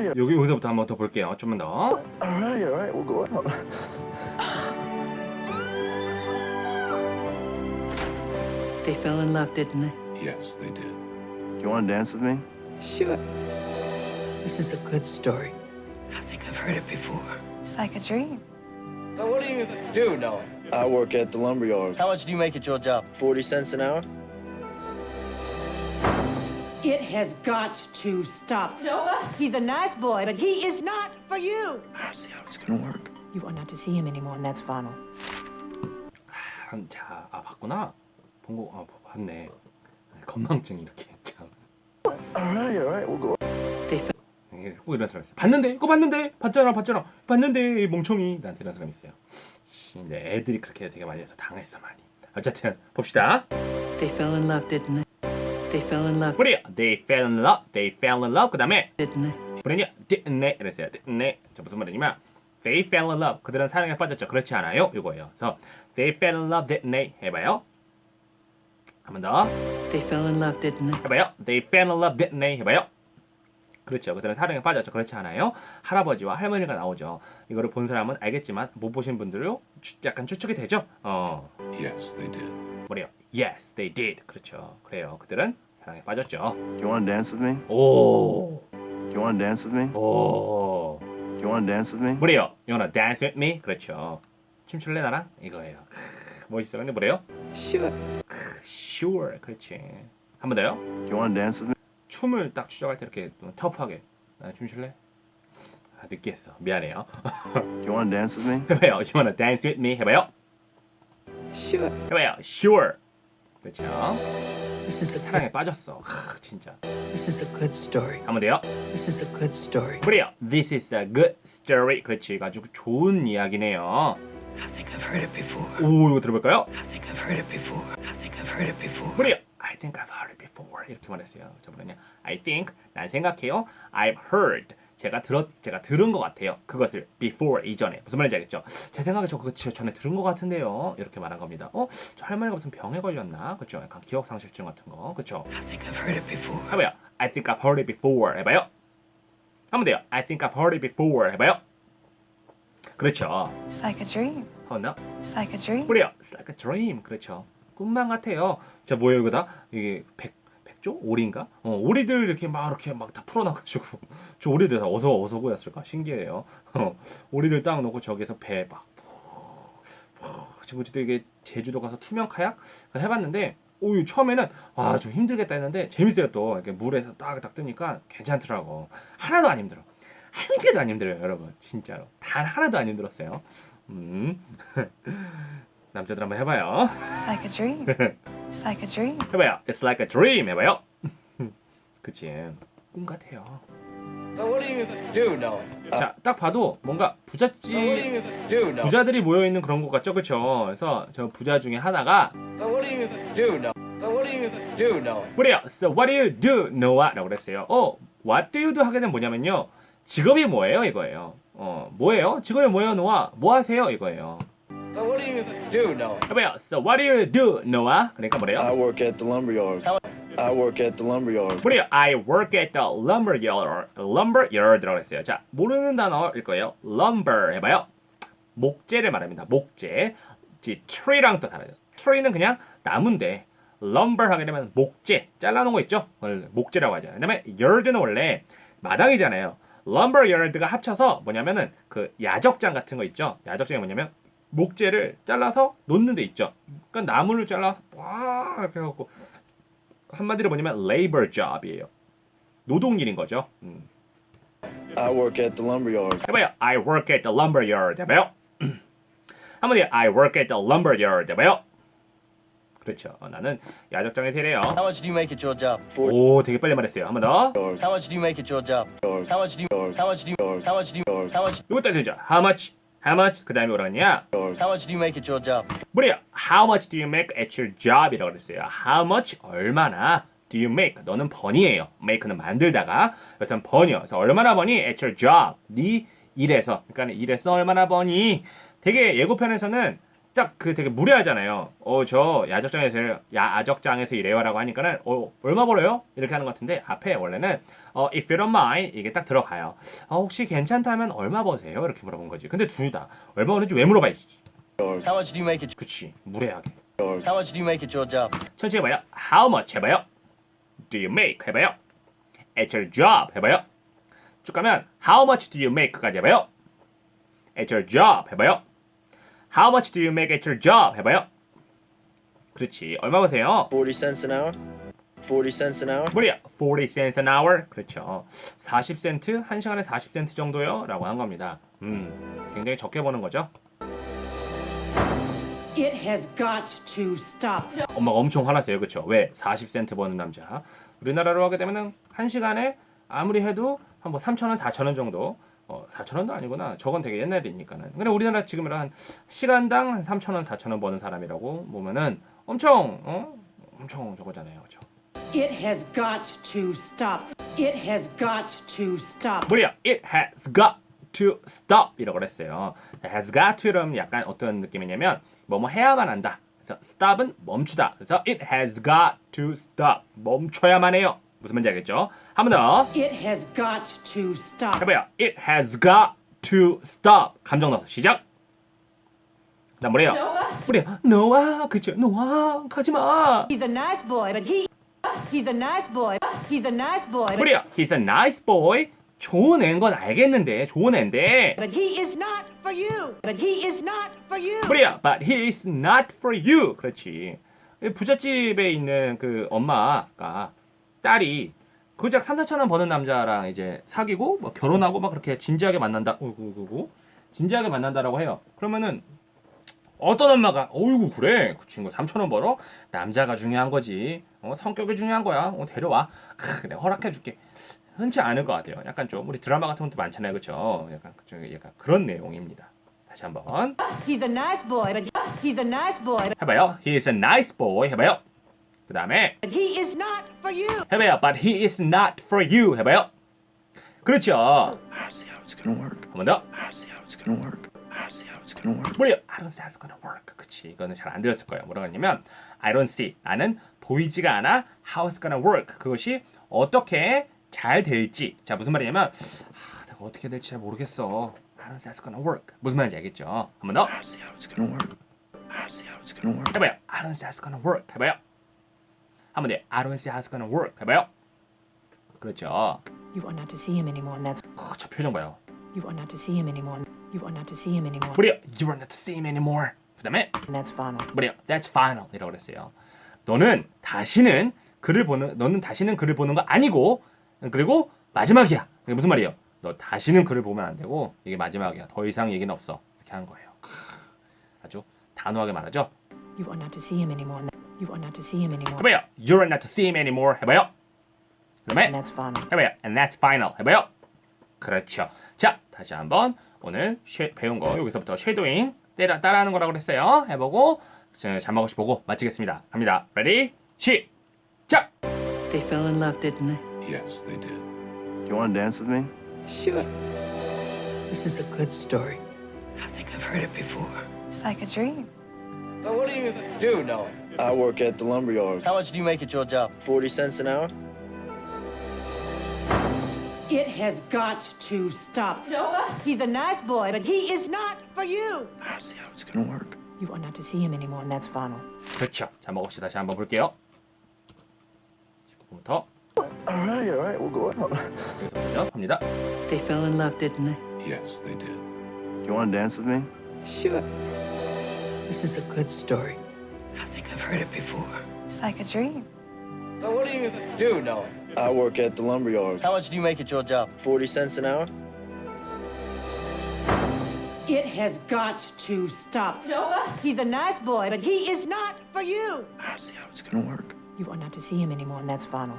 Alright, 여기 여기서부터 한번 더 볼게요. 좀만 더. alright, alright, we'll go out. They fell in love, didn't they? Yes, they did. You want to dance with me? Sure. This is a good story. I think I've heard it before. Like a dream. So what do you do, Noah? I work at the lumber yard. How much do you make at your job? 40 cents an hour? It has got to stop. Noah! He's a nice boy, but he is not for you. I don't see how it's gonna work. You are not to see him anymore, and that's final. 한, 자, 아 봤구나. 본거 아 봤네. 건망증 이렇게 참. Alright, alright, we'll go. 이게 꼭 이런 사람 있어요. 봤는데, 그거 봤는데, 봤잖아, 봤잖아, 봤는데, 이 멍청이. 나한테 이런 사람 있어요. 씨, 근데 애들이 그렇게 되게 많이 해서 당했어 많이. 어쨌든 봅시다. They fell in love, didn't they? They fell in love, 우리 they fell in love, they fell in love. 그 다음에 didn't they? 우리는요 didn't they 이랬어요. didn't they. 저 무슨 말이냐면 they fell in love. 그들은 사랑에 빠졌죠. 그렇지 않아요? 이거예요. 그래서 they fell in love, didn't they? 해봐요. 한 번 더. They fell in love, didn't they? 해봐요. They fell in love, didn't they? 해봐요. 그렇죠. 그들은 사랑에 빠졌죠. 그렇지 않아요? 할아버지와 할머니가 나오죠. 이거를 본 사람은 알겠지만 못 보신 분들은 추- 약간 추측이 되죠. 어, Yes, they did. 뭐래요? Yes, they did. 그렇죠. 그래요. 그들은 사랑에 빠졌죠. You want to dance with me? 오, You want to dance with me? 오. You want to dance with me? 뭐래요? You wanna dance with me? 그렇죠. 춤출래 나랑? 이거예요. 멋있어. 근데 뭐래요? Sure. Sure. 그렇지. 한 번 더요. You want to dance with me? 춤을 딱 추적할 때 이렇게 좀 터프하게. 나 춤 출래? 아, 느끼했어. 미안해요. You want to dance with me? 해봐요. You wanna dance with me? 해봐요. Sure. 해봐요. Sure. 그렇죠. This is a 사랑에 good. 빠졌어. 크, 진짜. This is a good story. 한번 더요. This is a good story. 뭐래요? This is a good story. 그렇지. 아주 좋은 이야기네요. I think I've heard it before. 오, 이거 들어볼까요? I think I've heard it before. I think I've heard it before. 뭐래요? I think I've heard it before. 이렇게 말했어요. 저번에는 I think 난 생각해요. I've heard 제가 들었 제가 들은 것 같아요. 그것을 before 이전에 무슨 말인지 알겠죠? 제 생각에 저 그거 저- 전에 들은 것 같은데요. 이렇게 말한 겁니다. 어? 저 할머니가 무슨 병에 걸렸나? 그렇죠? 약간 기억 상실증 같은 거. 그렇죠? I think I've heard it before. 해봐요. I think I've heard it before. 해봐요. 한번 돼요. I think I've heard it before. 해봐요. 그렇죠. Like a dream. 한번 더. Like a dream. It's like a dream. 그렇죠. 꿈만 같아요. 자, 뭐예요, 이거 다? 이게 백, 백조? 오리인가? 어, 오리들 이렇게 막 이렇게 막 다 풀어놔가지고. 저 오리들 다 어서, 어서 보였을까? 신기해요. 어, 오리들 딱 놓고 저기서 배 막, 지금 도 이게 제주도 가서 투명 카약 해봤는데, 오, 처음에는, 아, 좀 힘들겠다 했는데, 재밌어요, 또. 이렇게 물에서 딱, 딱 뜨니까 괜찮더라고. 하나도 안 힘들어. 한 개도 안 힘들어요, 여러분. 진짜로. 단 하나도 안 힘들었어요. 음. 남자들 한번 해봐요. Like a dream. Like a dream. 해봐요. It's like a dream. 해봐요. 그치. 꿈 같아요. So what do you do, Noah? 자, 딱 봐도 뭔가 So what do 부잣집 you do, Noah? 부자들이 모여 있는 그런 것 같죠, 그쵸? 그래서 저 부자 중에 하나가 So what do you do, Noah? So what do you do, Noah? 뭐래요? So what do you do, Noah? 라고 그랬어요. 어, what do you do 하게 되면 뭐냐면요. 직업이 뭐예요? 이거예요. 어, 뭐예요? 직업이 뭐예요, Noah? 뭐 하세요? 이거예요. So what do you do, Noah? 해봐요. So what do you do, Noah? 그러니까 I 뭐래요? work at the lumber yard. I work at the lumber yard. 뭐래요? I work at the lumber yard. lumber yard라고 했어요. 자, 모르는 단어일 거예요. lumber 해봐요. 목재를 말합니다. 목재. 지 tree랑 또 다르죠. tree는 그냥 나무인데 lumber 하게 되면 목재 잘라놓은 거 있죠? 그걸 목재라고 하죠. 그다음에 yard는 원래 마당이잖아요. lumber yard가 합쳐서 뭐냐면은 그 야적장 같은 거 있죠? 야적장이 뭐냐면 목재를 잘라서 놓는 데 있죠. 그러니까 나무를 잘라서 와 이렇게 해갖고 한마디로 뭐냐면 labor job이에요. 노동일인 거죠. 음. I work at the lumber yard. 해봐요. I work at the lumber yard. 해봐요. 한번 더. I work at the lumber yard. 해봐요. 그렇죠. 어, 나는 야적장에서 일해요. How much do you make at your job? 오, 되게 빨리 말했어요. 한 번 더. How much do you make at your job? How much do you How much do you How much do you How much 이것도 되죠. How much? How much? 그 다음에 뭐라 했냐? How much do you make at your job? 뭐래요? How much do you make at your job? 이라고 그랬어요. How much? 얼마나? Do you make? 너는 번이에요. make는 만들다가 여기서 번이요. 그래서 얼마나 버니? At your job. 네 일에서. 그러니까 일에서 얼마나 버니? 되게 예고편에서는 딱 그 되게 무례하잖아요. 어, 저 야적장에서 야적장에서 일해요라고 하니까는 어, 얼마 벌어요? 이렇게 하는 것 같은데 앞에 원래는 어, if you don't mind 이게 딱 들어가요. 어, 혹시 괜찮다면 얼마 버세요? 이렇게 물어본 거지. 근데 둘 다 얼마 버는지 왜 물어봐? 이씨. How much do you make it? 그치 무례하게. How much do you make at your job? 천천히 해봐요. How much 해봐요. Do you make 해봐요. At your job 해봐요. 쭉 가면 How much do you make까지 해봐요. At your job 해봐요. How much do you make at your job 해봐요. 그렇지. 얼마 버세요? 40 cents an hour? 40 cents an hour? 무려 40 cents an hour. 그렇죠. 40센트, 1시간에 40센트 정도요? 라고 한 겁니다. 음, 굉장히 적게 버는 거죠. It has got to stop. 엄마가 엄청 화났어요. 그렇죠? 왜? 40센트 버는 남자. 우리나라로 하게 되면은 한 시간에 아무리 해도 한뭐 3,000원, 4,000원 정도. 어, 4,000원도 아니구나. 저건 되게 옛날 일이니까는. 근데 우리나라 지금으로 한 시간당 한 3,000원, 4,000원 버는 사람이라고 보면은 엄청 어? 엄청 저거잖아요. 그렇죠? It has got to stop. It has got to stop. 무려 it has got to stop 이라고 그랬어요. has got to는 약간 어떤 느낌이냐면 뭐뭐 해야만 한다. 그래서 stop은 멈추다. 그래서 it has got to stop 멈춰야만 해요. 무슨 말인지 알겠죠? 한 번 더. It has got to stop. 해봐요. It has got to stop. 감정 넣어서 시작. 그다음 뭐래요? 뭐래요? 노아 그죠? 노아 가지 마. He's a nice boy, but he he's a nice boy. He's a nice boy, but, 뭐래요? He's a nice boy. 좋은 애인 건 알겠는데 좋은 애인데 but he is not for you. But he is not for you. 뭐래요? But he is not for you. 그렇지. 부잣집에 있는 그 엄마가 딸이 그작 3, 4천 원 버는 남자랑 이제 사귀고 뭐 결혼하고 막 그렇게 진지하게 만난다. 어이구, 진지하게 만난다라고 해요. 그러면은 어떤 엄마가 어이구 그래. 그 친구 3천 원 벌어? 남자가 중요한 거지. 어, 성격이 중요한 거야. 어, 데려와. 크, 내가 허락해줄게. 흔치 않을 것 같아요. 약간 좀 우리 드라마 같은 것도 많잖아요. 그쵸? 약간 좀 약간 그런 내용입니다. 다시 한번. He's a nice boy, he's a nice boy, 해봐요. He is a nice boy. 해봐요 그 다음에 but he is not for you. 해봐요 but he is not for you 해봐요 그렇죠 I see how it's gonna work. 한번더 I see how it's gonna work. I see how it's gonna work. 뭐래요? I don't see how it's gonna work. 그치. 이거는 잘 안 들었을 거예요. 뭐라고 했냐면 I don't see. 나는 보이지가 않아. How it's gonna work. 그것이 어떻게 잘 될지. 자, 무슨 말이냐면 아, 내가 어떻게 될지 잘 모르겠어. I don't see how it's gonna work. 무슨 말인지 알겠죠? 한 번 더. I see how it's gonna work. I see how it's gonna work. 해봐요. I don't see how it's gonna work. 해봐요. 한번 더. I don't see how it's gonna work. 해봐요. 그렇죠. You are not to see him anymore, and that's 어, 저 표정 봐요. you are not to see him anymore. You are not to see him anymore, 뭐래요? You are not the same anymore. 그 다음에 and that's final. 뭐래요? That's final 이라고 그랬어요. 너는 다시는 글을 보는 너는 다시는 글을 보는 거 아니고 그리고 마지막이야. 이게 무슨 말이에요? 너 다시는 글을 보면 안 되고 이게 마지막이야. 더 이상 얘기는 없어. 이렇게 하는 거예요. 아주 단호하게 말하죠. You are not to see him anymore. You are not to see him anymore, 해봐요. You're not to see him anymore. 해봐요. 그다음에 and that's final. 해봐요. And that's final. 해봐요. 그렇죠. 자, 다시 한번 오늘 쉐- 배운 거 여기서부터 쉐도잉 따라, 따라하는 거라고 그랬어요. 해보고 자, 자막없이 보고 마치겠습니다. 갑니다. Ready? 시작! They fell in love, didn't they? Yes, they did. Do you wanna dance with me? Sure. This is a good story. I think I've heard it before. Like a dream. So what do you do, Noah? I work at the lumber yard. How much do you make at your job? 40 cents an hour? It has got to stop. Noah, he's a nice boy, but he is not for you. I see how it's gonna work. You are not to see him anymore, and that's final. 그렇죠. 자막없이 다시 한번 볼게요. 19분부터 Alright, alright, we'll go out. 시작 합니다. They fell in love, didn't they? Yes, they did. Do you wanna dance with me? Sure. This is a good story. I think I've heard it before. Like a dream. So what do you do, Noah? I work at the lumber yard. How much do you make at your job? 40 cents an hour? It has got to stop. Noah, he's a nice boy, but he is not for you. I see how it's gonna work. You are not to see him anymore, and that's final.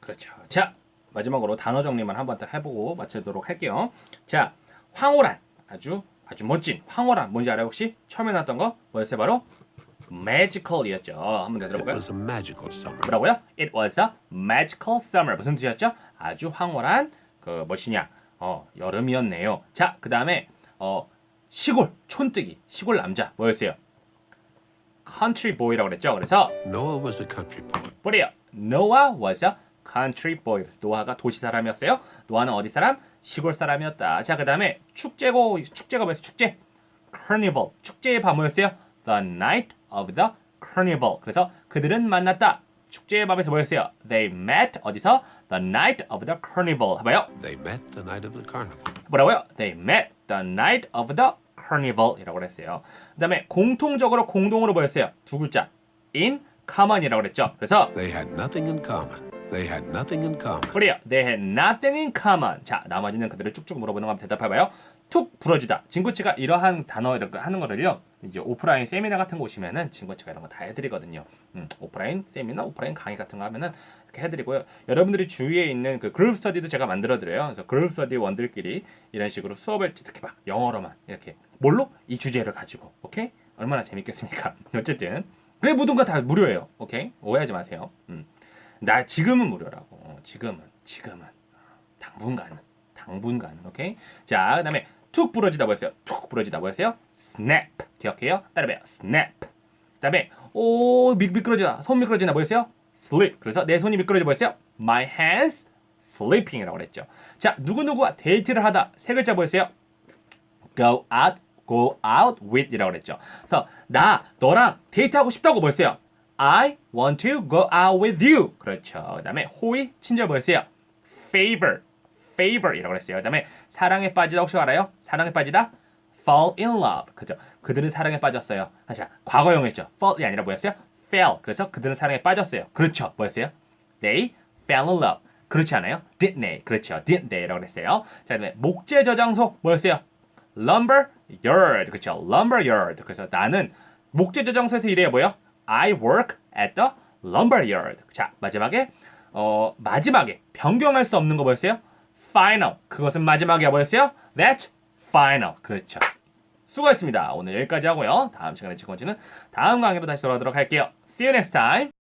그렇죠. 자, 마지막으로 단어 정리만 한 번 더 해보고 마치도록 할게요. 자, 황홀한 아주 아주 멋진 황홀한 뭔지 알아요 혹시? 처음에 나왔던 거 뭐였어요 바로? Magical이었죠. 한번 더 It 들어볼까요? was a magical summer. 뭐라고요? It was a magical summer. 무슨 뜻이었죠? 아주 황홀한 그 무엇이냐? 어 여름이었네요. 자, 그 다음에 어 시골 촌뜨기 시골 남자 뭐였어요? country boy라고 그랬죠. 그래서 Noah was a country boy. 뭐래요? Noah was a country boy. 노아가 도시 사람이었어요. 노아는 어디 사람? 시골 사람이었다. 자, 그 다음에 축제고, 축제가 뭐였어요? 축제. Carnival. 축제의 밤 뭐였어요? The night of the carnival. 그래서 그들은 만났다. 축제의 밤에서 뭐였어요? They met. 어디서? The night of the carnival. 해봐요. They met the night of the carnival. 뭐라고요? They met the night of the carnival 이라고 그랬어요. 그 다음에 공통적으로 공동으로 뭐였어요? 두 글자. in common이라고 그랬죠. 그래서 They had nothing in common. They had nothing in common. 그래요. They had nothing in common. 자, 나머지는 그들을 쭉쭉 물어보는 거 한번 대답해봐요. 툭 부러지다. 진구치가 이러한 단어 이렇게 하는 거를요. 이제 오프라인 세미나 같은 거 오시면은 진구치가 이런 거 다 해드리거든요. 음, 오프라인 세미나, 오프라인 강의 같은 거 하면은 이렇게 해드리고요. 여러분들이 주위에 있는 그 그룹 스터디도 제가 만들어드려요. 그래서 그룹 스터디 원들끼리 이런 식으로 수업을 이렇게 막 영어로만 이렇게 뭘로 이 주제를 가지고 오케이 얼마나 재밌겠습니까? 어쨌든 그 모든 거 다 무료예요. 오케이 오해하지 마세요. 음. 나 지금은 무료라고. 어, 지금은 지금은 당분간은 당분간은 오케이. 자 그다음에 툭 부러지다 뭐였어요? 툭 부러지다 뭐였어요? snap 기억해요? 따라해요. snap. 그다음에 오 미, 미끄러지다 손 미끄러지다 뭐였어요? slip. 그래서 내 손이 미끄러져 뭐였어요? my hands slipping이라고 그랬죠. 자 누구 누구와 데이트를 하다 세 글자 뭐였어요? go out go out with이라고 그랬죠. 그래서 나 너랑 데이트하고 싶다고 뭐였어요? I want to go out with you. 그렇죠. 그 다음에 호의 친절 뭐였어요? favor favor이라고 그랬어요. 그다음에 사랑에 빠지다 혹시 알아요? 사랑에 빠지다 fall in love. 그죠? 그들은 사랑에 빠졌어요. 자, 과거형이었죠. fall이 아니라 뭐였어요? fell. 그래서 그들은 사랑에 빠졌어요. 그렇죠. 뭐였어요? They fell in love. 그렇지 않아요? didn't they? 그렇죠. didn't they라고 그랬어요. 자, 그다음에 목재 저장소 뭐였어요? lumber yard. 그렇죠. lumber yard. 그래서 나는 목재 저장소에서 일해요. 뭐요? I work at the lumber yard. 자, 마지막에 어, 마지막에 변경할 수 없는 거 뭐였어요? Final. 그것은 마지막이야 뭐였어요? That's final. 그렇죠. 수고했습니다. 오늘 여기까지 하고요. 다음 시간에 치고지는 다음 강의로 다시 돌아오도록 할게요. See you next time.